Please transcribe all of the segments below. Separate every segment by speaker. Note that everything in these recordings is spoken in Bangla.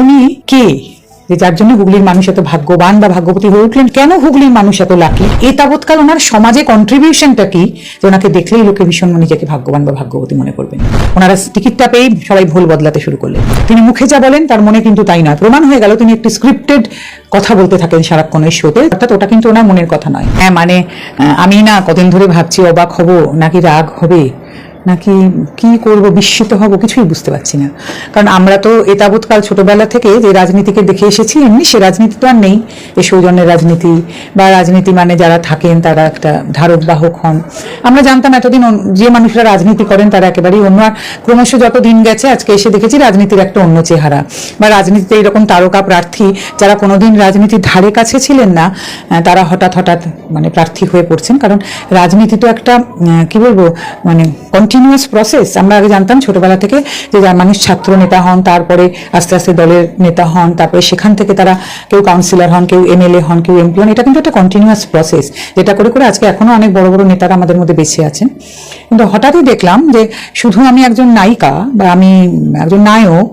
Speaker 1: উনি কে? যে যার জন্য হুগলির মানুষ এত ভাগ্যবান বা ভাগ্যবতী হয়ে উঠলেন, কেন হুগলির মানুষ এত লাকি? এ তাবৎকাল ওনার সমাজে কন্ট্রিবিউশনটা কি? যে ওনাকে দেখলেই লোকে ভীষণ নিজেকে ভাগ্যবান বা ভাগ্যবতী মনে করবেন ওনারা টিকিটটা পেয়ে সবাই ভুল বদলাতে শুরু করলেন। তিনি মুখে যা বলেন, তার মনে কিন্তু তাই নয়। প্রমাণ হয়ে গেল, তিনি একটি স্ক্রিপ্টেড কথা বলতে থাকেন সারাক্ষণ ওই শোতে অর্থাৎ ওটা কিন্তু ওনার মনের কথা নয়। হ্যাঁ মানে আমি না কদিন ধরে ভাবছি অবাক হব, নাকি রাগ হবে? নাকি কি করব, বিস্মিত হব কিছুই বুঝতে পারছি না। কারণ আমরা তো এ তাবৎকাল ছোটবেলা থেকে যে রাজনীতিকে দেখে এসেছি, এমনি সে রাজনীতি তো আর নেই। এই সৌজন্যের রাজনীতি বা রাজনীতি মানে যারা থাকেন তারা একটা ধারক বাহক হন। আমরা জানতাম এতদিন যে মানুষরা রাজনীতি করেন তারা একেবারেই অন্য। আর ক্রমশ যত দিন গেছে, আজকে এসে দেখেছি রাজনীতির একটা অন্য চেহারা। বা রাজনীতিতে এরকম তারকা প্রার্থী যারা কোনোদিন রাজনীতির ধারে কাছে ছিলেন না তারা হঠাৎ হঠাৎ মানে প্রার্থী হয়ে পড়ছেন। কারণ রাজনীতি তো একটা কি বলব মানে কন্টিনিউয়াস প্রসেস আমরা আগে জানতাম ছোটবেলা থেকে যে যার মানুষ ছাত্র নেতা হন, তারপরে আস্তে আস্তে দলের নেতা হন, তারপরে সেখান থেকে তারা কেউ কাউন্সিলর হন, কেউ এমএলএ হন, কেউ এমপি হন। এটা কিন্তু একটা কন্টিনিউয়াস প্রসেস যেটা করে করে আজকে এখনও অনেক বড় বড় নেতারা আমাদের মধ্যে বেঁচে আছেন। কিন্তু হঠাৎই দেখলাম যে শুধু আমি একজন নায়িকা বা আমি একজন নায়ক,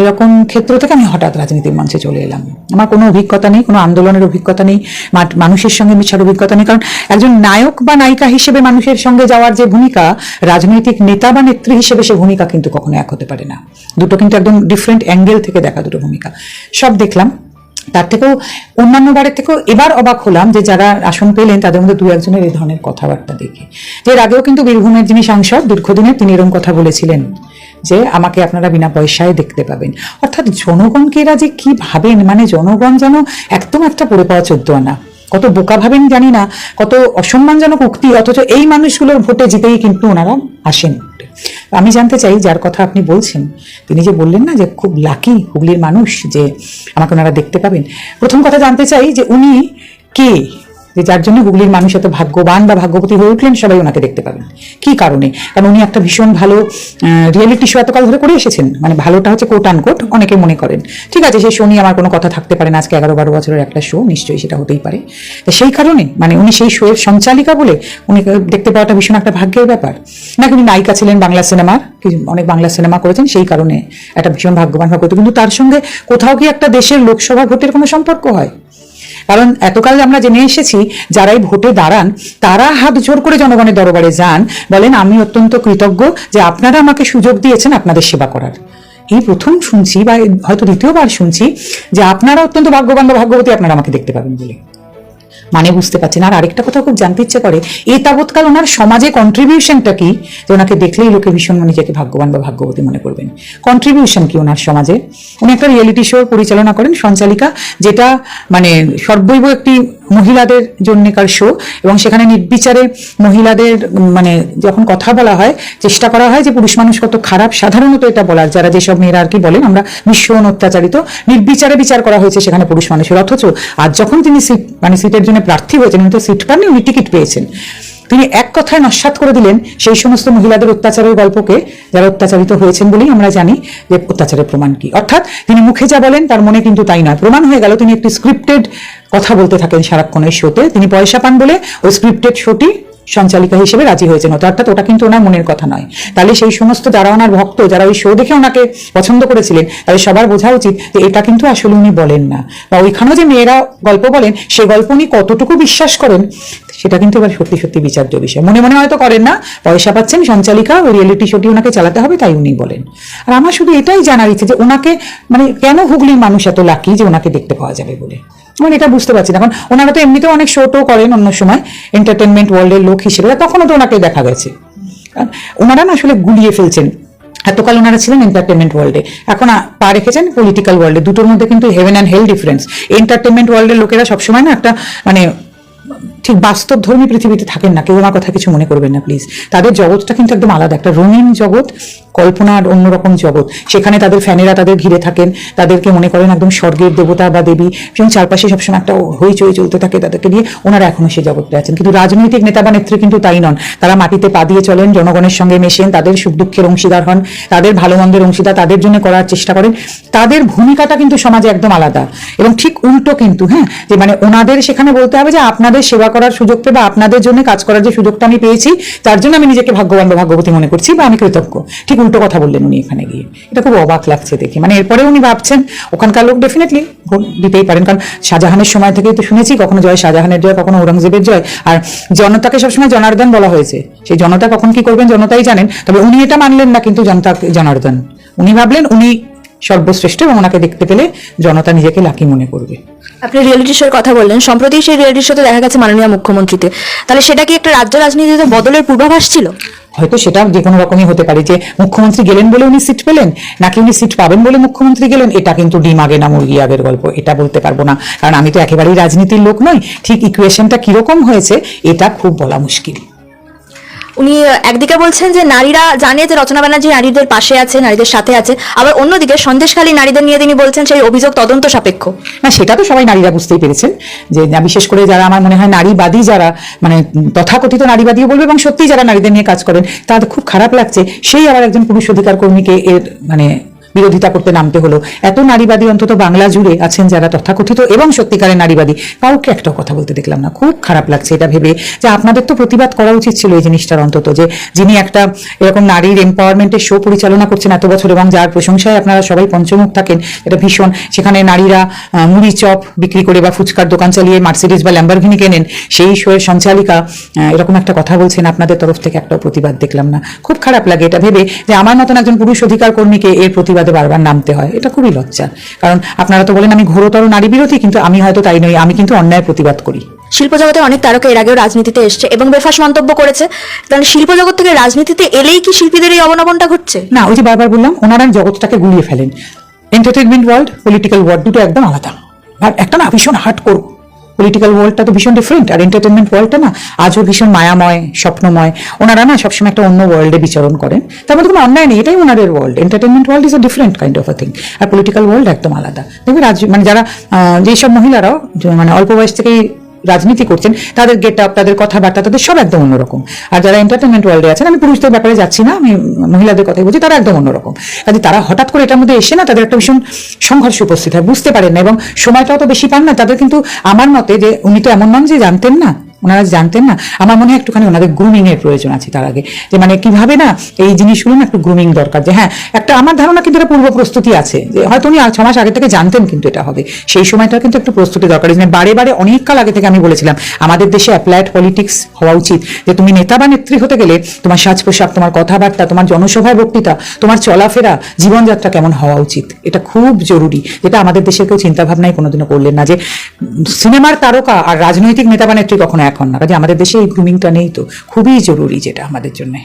Speaker 1: এরকম ক্ষেত্র থেকে আমি হঠাৎ রাজনীতির মঞ্চে চলে এলাম। আমার কোনো অভিজ্ঞতা নেই, কোনো আন্দোলনের অভিজ্ঞতা নেই মানুষের সঙ্গে মিশার অভিজ্ঞতা নেই। কারণ একজন নায়ক বা নায়িকা হিসেবে মানুষের সঙ্গে যাওয়ার যে ভূমিকা রাজনৈতিক নেতা বা নেত্রী হিসেবে সে ভূমিকা কিন্তু কখনো এক হতে পারে না। দুটো কিন্তু একদম ডিফারেন্ট অ্যাঙ্গেল থেকে দেখা দুটো ভূমিকা। সব দেখলাম। তার থেকেও অন্যান্য বারের থেকেও এবার অবাক হলাম যে যারা আসন পেলেন, তাদের মধ্যে দু একজনের এই ধরনের কথাবার্তা দেখে। এর আগেও কিন্তু বীরভূমের যিনি সাংসদ দীর্ঘদিনে তিনি এরকম কথা বলেছিলেন যে, আমাকে আপনারা বিনা পয়সায় দেখতে পাবেন। অর্থাৎ জনগণকে এরা যে কি ভাবেন মানে জনগণ যেন একদম একটা পড়ে পাওয়া চোদ্দ আনা। কত বোকা ভাবেন জানি না, কত অসম্মানজনক উক্তি, অথচ এই মানুষগুলোর ভোটে জিতেই কিন্তু ওনারা আসেন। আমি জানতে চাই যার কথা আপনি বলছেন, তিনি যে বললেন না যে খুব লাকি হুগলির মানুষ যে আমাকে ওনারা দেখতে পাবেন। প্রথম কথা জানতে চাই যে উনি কে? যে যার জন্য হুগলির মানুষ এত ভাগ্যবান বা ভাগ্যবতী হয়ে উঠলেন, সবাই ওনাকে দেখতে পাবেন। কি কারণে? কারণ উনি একটা ভীষণ ভালো রিয়েলিটি শো এতকাল ধরে করে এসেছেন। মানে ভালোটা হচ্ছে কোট আনকোট অনেকে মনে করেন। ঠিক আছে সেই শো নিয়ে আমার কোনো কথা থাকতে পারে না, আজকে এগারো বারো বছরের একটা শো নিশ্চয়ই সেটা হতেই পারে। তো সেই কারণে মানে উনি সেই শোয়ের সঞ্চালিকা বলে উনি দেখতে পাওয়াটা ভীষণ একটা ভাগ্যের ব্যাপার। নাকি উনি নায়িকা ছিলেন বাংলা সিনেমার অনেক বাংলা সিনেমা করেছেন, সেই কারণে একটা ভীষণ ভাগ্যবান ভাগ্য কিন্তু তার সঙ্গে কোথাও কি একটা দেশের লোকসভা ভোটের কোনো সম্পর্ক হয়? কারণ এতকাল আমরা জেনে এসেছি, যারাই ভোটে দাঁড়ান, তারা হাত জোর করে জনগণের দরবারে যান, বলেন, আমি অত্যন্ত কৃতজ্ঞ যে আপনারা আমাকে সুযোগ দিয়েছেন আপনাদের সেবা করার। এই প্রথম শুনছি বা হয়তো দ্বিতীয়বার শুনছি যে আপনারা অত্যন্ত ভাগ্যবান বা ভাগ্যবতী আপনারা আমাকে দেখতে পাবেন বলে। মানে বুঝতে পারছেন। আর আরেকটা কথা খুব জানতে ইচ্ছে করে, এই তাবৎকাল ওনার সমাজে কন্ট্রিবিউশনটা কি? যে ওনাকে দেখলেই লোকে ভীষণ নিজেকে ভাগ্যবান বা ভাগ্যবতী মনে করবেন। কন্ট্রিবিউশন কি ওনার সমাজে? উনি একটা রিয়েলিটি শো পরিচালনা করেন, সঞ্চালিকা, যেটা মানে সর্বৈব একটি মহিলাদের জন্যকার শো এবং সেখানে নির্বিচারে মহিলাদের মানে যখন কথা বলা হয়, চেষ্টা করা হয় যে পুরুষ মানুষ কত খারাপ, সাধারণত এটা বলার। যারা যেসব মেয়েরা আর কি বলেন, আমরা ভীষণ অত্যাচারিত। নির্বিচারে বিচার করা হয়েছে সেখানে পুরুষ মানুষের। অথচ আজ যখন তিনি মানে সিটের জন্য প্রার্থী হয়েছেন, উনি তো সিট পাননি, উনি টিকিট পেয়েছেন। তিনি এক কথায় নস্বাত করে দিলেন সেই সমস্ত মহিলাদের অত্যাচারের গল্পকে, যারা অত্যাচারিত হয়েছেন বলেই আমরা জানি যে অত্যাচারের প্রমাণ কি। অর্থাৎ তিনি মুখে যা বলেন, তার মনে কিন্তু তাই নয়। প্রমাণ হয়ে গেল, তিনি একটি স্ক্রিপ্টেড কথা বলতে থাকেন সারাক্ষণ ওই শোতে তিনি পয়সা পান বলে ওই স্ক্রিপ্টেড শোটি সঞ্চালিকা হিসেবে রাজি হয়েছেন ওটা অর্থাৎ ওটা কিন্তু ওনার মনের কথা নয়। তাহলে সেই সমস্ত যারা ওনার ভক্ত, যারা ওই শো দেখে ওনাকে পছন্দ করেছিলেন, তাদের সবার বোঝা উচিত যে এটা কিন্তু আসলে উনি বলেন না। বা ওইখানেও যে মেয়েরা গল্প বলেন, সে গল্প উনি কতটুকু বিশ্বাস করেন, সেটা কিন্তু এবার সত্যি সত্যি বিচার্য বিষয়। মনে মনে হয়তো করেন না, পয়সা পাচ্ছেন সঞ্চালিকা, ওই রিয়েলিটি শোটি ওনাকে চালাতে হবে, তাই উনি বলেন। আর আমার শুধু এটাই জানার ইচ্ছে যে ওনাকে মানে কেন হুগলির মানুষ এত লাকি যে ওনাকে দেখতে পাওয়া যাবে বলে? মানে এটা বুঝতে পারছি না। এখন ওনারা তো এমনিতেও অনেক শো টো করেন অন্য সময় এন্টারটেনমেন্ট ওয়ার্ল্ডের লোক হিসেবে, তখনও তো ওনাকে দেখা গেছে। ওনারা না আসলে গুলিয়ে ফেলছেন। এতকাল ওনারা ছিলেন এন্টারটেনমেন্ট ওয়ার্ল্ডে এখন পা রেখেছেন পলিটিক্যাল ওয়ার্ল্ডে দুটোর মধ্যে কিন্তু heaven and hell difference entertainment ওয়ার্ল্ডের লোকেরা সবসময় না একটা মানে ঠিক বাস্তব ধর্মী পৃথিবীতে থাকেন না। কেউ আমার কথা কিছু মনে করবেন না প্লিজ তাদের জগৎটা কিন্তু একদম আলাদা। একটা রঙিন জগৎ কল্পনার অন্যরকম জগৎ। সেখানে তাদের ফ্যানেরা তাদের ঘিরে থাকেন, তাদেরকে মনে করেন একদম স্বর্গের দেবতা বা দেবী। এবং চারপাশে সবসময় একটা হইচই চলতে থাকে তাদেরকে নিয়ে, ওনারা এখনও সেই জগৎটা আছেন। কিন্তু রাজনৈতিক নেতা বা নেত্রী কিন্তু তাই নন। তারা মাটিতে পা দিয়ে চলেন, জনগণের সঙ্গে মেশেন, তাদের সুখ দুঃখের অংশীদার হন, তাদের ভালো মন্দের অংশীদার তাদের জন্য করার চেষ্টা করেন। তাদের ভূমিকাটা কিন্তু সমাজে একদম আলাদা। এবং ঠিক উল্টো কিন্তু হ্যাঁ যে মানে ওনাদের সেখানে বলতে হবে যে আপনাদের সেবা করার সুযোগ পেয়ে বা আপনাদের জন্য কাজ করার যে সুযোগটা আমি পেয়েছি, তার জন্য আমি নিজেকে ভাগ্যবান বা ভাগ্যবতী মনে করছি বা আমি কৃতজ্ঞ। ঠিক উল্টো কথা বললেন উনি এখানে গিয়ে। এটা খুব অবাক লাগছে দেখে। মানে এরপরে উনি ভাবছেন, ওখানকার লোক ডেফিনেটলি ভোট দিতেই পারেন। কারণ শাহজাহানের সময় থেকেই তো শুনেছি, কখনো জয় শাহজাহানের জয়, কখনো ঔরঙ্গজেবের জয়। আর জনতাকে সবসময় জনার্দন বলা হয়েছে। সেই জনতা কখন কি করবেন জনতাই জানেন। তবে উনি এটা মানলেন না, কিন্তু জনতা জনার্দন। উনি ভাবলেন উনি সর্বশ্রেষ্ঠ এবং ওনাকে দেখতে পেলে জনতা নিজেকে লাকি মনে করবে।
Speaker 2: আপনি রিয়েলিটি শোর কথা বললেন। সম্প্রতি সেই রিয়েলিটি শোতে দেখা গেছে মাননীয় মুখ্যমন্ত্রীতে। তাহলে সেটা কি একটা রাজ্য রাজনীতিতে বদলের পূর্বাভাস ছিল?
Speaker 1: হয়তো সেটা যে কোনো রকমই হতে পারে যে মুখ্যমন্ত্রী গেলেন বলে উনি সিট পেলেন নাকি উনি সিট পাবেন বলে মুখ্যমন্ত্রী গেলেন এটা কিন্তু ডিম আগে না মুরগি আগের গল্প এটা বলতে পারব না। কারণ আমি তো একেবারেই রাজনীতির লোক নই ঠিক ইকুয়েশনটা কীরকম হয়েছে এটা খুব বলা মুশকিল।
Speaker 2: উনি একদিকে বলছেন যে নারীরা জানে যে রচনা ব্যানার্জি নারীদের পাশে আছে, নারীদের সাথে আছে, আবার অন্যদিকে সন্দেশখালী নারীদের নিয়ে তিনি বলছেন সেই অভিযোগ তদন্ত সাপেক্ষ।
Speaker 1: না, সেটা তো সবাই নারীরা বুঝতেই পেরেছেন, যে বিশেষ করে যারা আমার মনে হয় নারীবাদী যারা মানে তথাকথিত নারীবাদীও বলবে এবং সত্যি যারা নারীদের নিয়ে কাজ করেন, তাদের খুব খারাপ লাগছে। সেই আবার একজন পুরুষ অধিকার কর্মীকে এর মানে বিরোধিতা করতে নামতে হলো। এত নারীবাদী অন্তত বাংলা জুড়ে আছেন যারা তথাকথিত এবং সত্যিকারের নারীবাদী, কাউকে একটা কথা বলতে দেখলাম না। খুব খারাপ লাগছে এটা ভেবে। যে আপনাদের তো প্রতিবাদ করা উচিত ছিল এই জিনিসটার অন্তত, যে যিনি একটা এরকম নারীর এম্পাওয়ারমেন্টের শো পরিচালনা করছেন এত বছর এবং যার প্রশংসায় আপনারা সবাই পঞ্চমুখ থাকেন, এটা ভীষণ। সেখানে নারীরা মুড়ি চপ বিক্রি করে বা ফুচকার দোকান চালিয়ে মার্সিডিস বা ল্যাম্বারগিনি কেনেন, সেই শোয়ের সঞ্চালিকা এরকম একটা কথা বলছেন আপনাদের তরফ থেকে একটা প্রতিবাদ দেখলাম না। খুব খারাপ লাগে এটা ভেবে যে আমার মতন একজন পুরুষ অধিকার কর্মীকে এর প্রতিবাদে বারবার নামতে হয়। এটা খুবই লজ্জা। কারণ আপনারা তো বলেন আমি ঘোরতর নারী বিরোধী কিন্তু আমি হয়তো তাই নই আমি কিন্তু অন্যায় প্রতিবাদ করি।
Speaker 2: শিল্প জগতে অনেক তারকা এর আগেও রাজনীতিতে এসছে এবং বেফাস মন্তব্য করেছে। তাহলে শিল্প জগৎ থেকে রাজনীতিতে এলেই কি শিল্পীদের এই অবনমনটা ঘটছে?
Speaker 1: না ওই যে বারবার বললাম ওনারা জগৎটাকে গুলিয়ে ফেলেন। এন্টারটেনমেন্ট ওয়ার্ল্ড পলিটিক্যাল ওয়ার্ল্ড দুটো একদম আলাদা। আর একটা না ভীষণ হার্ট করো পলিটিক্যাল ওয়ার্ল্ডটা তো ভীষণ ডিফারেন্ট আর এন্টারটেনমেন্ট ওয়ার্ল্ডটা না আজও ভীষণ মায়াময়, স্বপ্নময়। ওনারা না সবসময় একটা অন্য ওয়ার্ল্ডে বিচরণ করেন। তার মধ্যে কোনো অন্যায় নেই, এটাই ওনাদের world entertainment world is a different kind of a thing R political world একদম আলাদা। দেখবে রাজ মানে যারা যেসব মহিলারাও মানে অল্প বয়স থেকেই রাজনীতি করছেন, তাদের গেট আপ তাদের কথাবার্তা, তাদের সব একদম অন্যরকম। আর যারা এন্টারটেনমেন্ট ওয়ার্ল্ডে আছেন, আমি পুরুষদের ব্যাপারে যাচ্ছি না, আমি মহিলাদের কথাই বলছি, তারা একদম অন্যরকম। কাজে তারা হঠাৎ করে এটার মধ্যে এসে না, তাদের একটা ভীষণ সংঘর্ষ উপস্থিত হয়, বুঝতে পারেন না, এবং সময়টাও তো বেশি পান না, তাদের কিন্তু আমার মতে যে উনি তো এমন নন যে জানতেন না। ওনারা জানতেন না? আমার মনে হয় একটুখানি ওনাদের গ্রুমিং এর প্রয়োজন আছে তার আগে। যে মানে কীভাবে না এই জিনিসগুলো না একটু গ্রুমিং দরকার। যে হ্যাঁ একটা আমার ধারণা কিন্তু এটা পূর্ব প্রস্তুতি আছে। যে হয়তো উনি ছ মাস আগে থেকে জানতেন কিন্তু এটা হবে। সেই সময়টা কিন্তু একটু প্রস্তুতি দরকার। যে বারে বারে অনেক কাল আগে থেকে আমি বলেছিলাম, আমাদের দেশে অ্যাপ্লাইড পলিটিক্স হওয়া উচিত। যে তুমি নেতা বা নেত্রী হতে গেলে তোমার সাজ পোশাক তোমার কথাবার্তা, তোমার জনসভায় বক্তৃতা, তোমার চলাফেরা, জীবনযাত্রা কেমন হওয়া উচিত? এটা খুব জরুরি। যেটা আমাদের দেশের কেউ চিন্তা ভাবনাই কোনোদিনও করলেন না। যে সিনেমার তারকা আর রাজনৈতিক নেতা বা নেত্রী কখনো এখন না কাজে আমাদের দেশে এই গ্রুমিংটা নেই তো খুবই জরুরি যেটা আমাদের জন্য।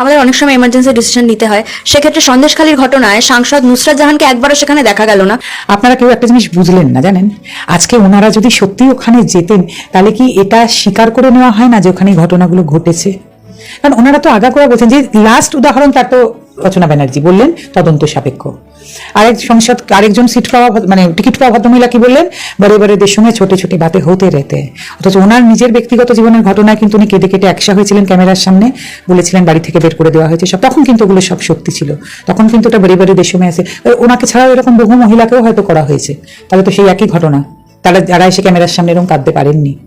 Speaker 2: আমাদের অনেক সময় এমার্জেন্সি ডিসিশন নিতে হয়। সেক্ষেত্রে সন্দেশখালীর ঘটনায় সাংসদ নুসরাত জাহানকে একবারও সেখানে দেখা গেল না।
Speaker 1: আপনারা কেউ একটা জিনিস বুঝলেন না জানেন? আজকে ওনারা যদি সত্যি ওখানে যেতেন তাহলে কি এটা স্বীকার করে নেওয়া হয় না যে ওখানে ঘটনাগুলো ঘটেছে? কারণ ওনারা তো আগাগোড়া বলছেন যে লাস্ট উদাহরণ তার তো রচনা ব্যানার্জি বললেন, তদন্ত সাপেক্ষ। আরেক সংসদ, আরেকজন সিট পাওয়া মানে টিকিট পাওয়া ভদ্রমহিলা কি বললেন, বারে বারে দেশ সঙ্গে ছোটে ছোটে বাতে হতে রেতে। অথচ ওনার নিজের ব্যক্তিগত জীবনের ঘটনায় কিন্তু উনি কেটে কেটে একসা হয়েছিলেন ক্যামেরার সামনে, বলেছিলেন বাড়ি থেকে বের করে দেওয়া হয়েছে সব। তখন কিন্তু ওগুলো সব শক্তি ছিল। তখন কিন্তু ওটা বাড়ি বাড়ি দেশমে আছে। ওনাকে ছাড়াও এরকম বহু মহিলাকেও হয়তো করা হয়েছে। তাহলে তো সেই একই ঘটনা। তারা, যারা এসে ক্যামেরার সামনে এরকম কাঁদতে পারেননি।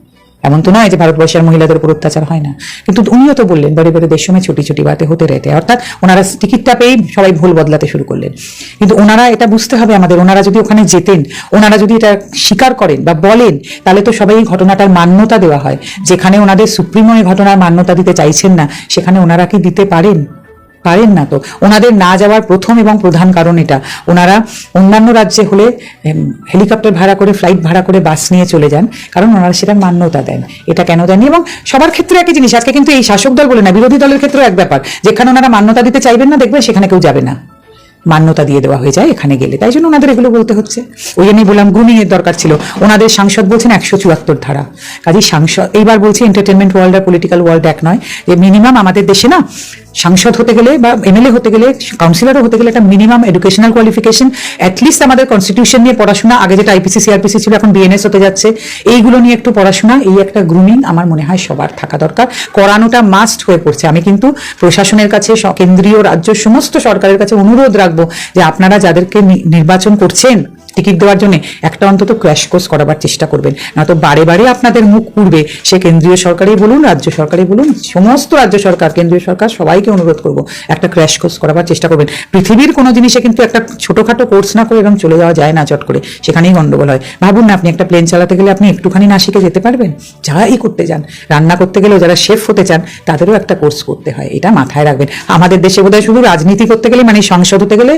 Speaker 1: এমন তো নয় যে ভারতবর্ষের মহিলাদের উপর অত্যাচার হয় না। কিন্তু উনিও তো বললেন, বাড়ি বাড়ি দেশ সময় ছুটি ছুটি বাতে হতে রেতে। অর্থাৎ ওনারা টিকিটটা পেয়েই সবাই ভুল বদলাতে শুরু করলেন। কিন্তু ওনারা এটা বুঝতে হবে আমাদের, ওনারা যদি ওখানে যেতেন, ওনারা যদি এটা স্বীকার করেন বা বলেন, তাহলে তো সবাই ঘটনাটার মান্যতা দেওয়া হয়। যেখানে ওনাদের সুপ্রিমো এই ঘটনার মান্যতা দিতে চাইছেন না, সেখানে ওনারা কি দিতে পারেন? পারেন না তো। ওনাদের না যাওয়ার প্রথম এবং প্রধান কারণ এটা। ওনারা অন্যান্য রাজ্যে হলে হেলিকপ্টার ভাড়া করে, ফ্লাইট ভাড়া করে বাস নিয়ে চলে যান, কারণ ওনারা সেটা মান্যতা দেন। এটা কেন দেননি? এবং সবার ক্ষেত্রে একই জিনিস, আজকে কিন্তু এই শাসক দল বলে না, বিরোধী দলের ক্ষেত্রেও এক ব্যাপার। যেখানে ওনারা মান্যতা দিতে চাইবেন না, দেখবেন সেখানে কেউ যাবে না। মান্যতা দিয়ে দেওয়া হয়ে যায়, এখানে গেলে। তাই জন্য ওনাদের এগুলো বলতে হচ্ছে। ওই জন্যই বললাম গ্রুমিং এর দরকার ছিল। ওনাদের সাংসদ বলছেন একশো চুয়াত্তর ধারা। কাজেই সাংসদ, এইবার বলছি এন্টারটেনমেন্ট ওয়ার্ল্ড আর পলিটিক্যাল ওয়ার্ল্ড এক নয়। যে মিনিমাম আমাদের দেশে না সাংসদ হতে গেলে বা এমএলএ হতে গেলে কাউন্সিলরও হতে গেলে একটা minimum educational qualification at least আমাদের কনস্টিটিউশন নিয়ে পড়াশোনা। আগে যেটা আইপিসি সিআরপিসি ছিল, এখন বিএনএস হতে যাচ্ছে। এইগুলো নিয়ে একটু পড়াশোনা, এই একটা গ্রুমিং আমার মনে হয় সবার থাকা দরকার। করানোটা মাস্ট হয়ে পড়ছে। আমি কিন্তু প্রশাসনের কাছে কেন্দ্রীয় রাজ্য, সমস্ত সরকারের কাছে অনুরোধ রাখব যে আপনারা যাদেরকে নির্বাচন করছেন টিকিট দেওয়ার জন্য একটা অন্তত ক্র্যাশ কোর্স করাবার চেষ্টা করবেন। না তো বারে বারে আপনাদের মুখ পুড়বে সে কেন্দ্রীয় সরকারই বলুন, রাজ্য সরকারই বলুন, সমস্ত রাজ্য সরকার, কেন্দ্রীয় সরকার সবাইকে অনুরোধ করব একটা ক্র্যাশ কোর্স করাবার চেষ্টা করবেন। পৃথিবীর কোনো জিনিসে কিন্তু একটা ছোটখাটো কোর্স না করে এরকম চলে যাওয়া যায় না চট করে। সেখানেই গন্ডগোল হয়। ভাবুন না, আপনি একটা প্লেন চালাতে গেলে আপনি একটুখানি না শিখে যেতে পারবেন? যাই করতে যান। রান্না করতে গেলেও যারা শেফ হতে চান, তাদেরও একটা কোর্স করতে হয়। এটা মাথায় রাখবেন। আমাদের দেশে বোধহয় শুধু রাজনীতি করতে গেলে মানে সংসদ হতে গেলে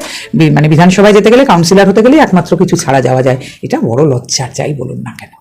Speaker 1: মানে বিধানসভায় যেতে গেলে কাউন্সিলর হতে গেলে একমাত্র কিছু ছাড়া যাওয়া যায় এটা বড় লজ্জার যাই বলুন না কেন।